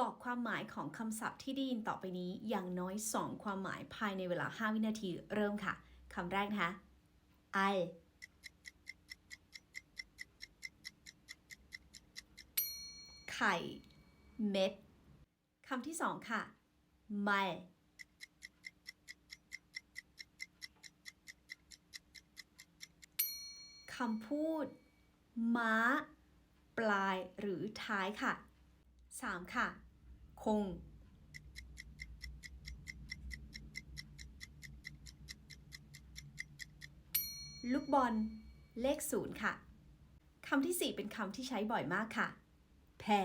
บอกความหมายของคำศัพท์ที่ได้ยินต่อไปนี้อย่างน้อย 2 ความหมายภายในเวลา 5 วินาที เริ่มค่ะคำแรกนะคะ I ไข่เม็ดคำที่สองค่ะไม่คำพูด ม้า ปลายหรือท้ายค่ะ 3. ค่ะ คง ลูกบอล เลขศูนย์ค่ะคำที่ 4 เป็นคำที่ใช้บ่อยมากค่ะ แพร่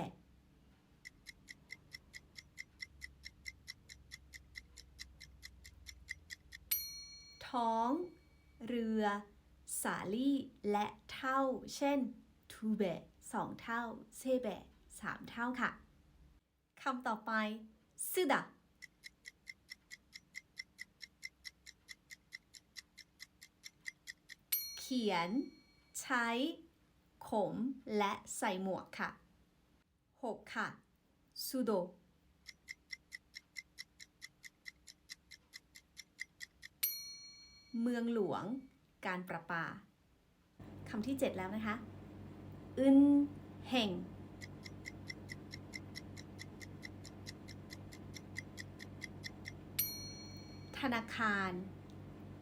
ท้อง เรือ สาลี่ และเท่า เช่น ทูเบะสองเท่า เซเบะสามเท่าค่ะ คำต่อไปซึดะเขียน ใช้ ขม และใส่หมวกค่ะ 6. ค่ะซูโดเมืองหลวง การประปาคำที่ 7 แล้วนะคะ อึนเห่ง นาคาร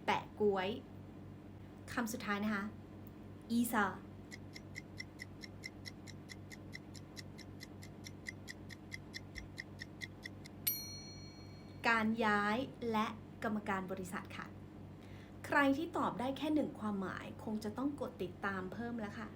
แปะกล้วยคำสุดท้ายนะคะ อีซาการย้ายและกรรมการบริษัทค่ะ ใครที่ตอบได้แค่หนึ่งความหมายคงจะต้องกดติดตามเพิ่มแล้วค่ะ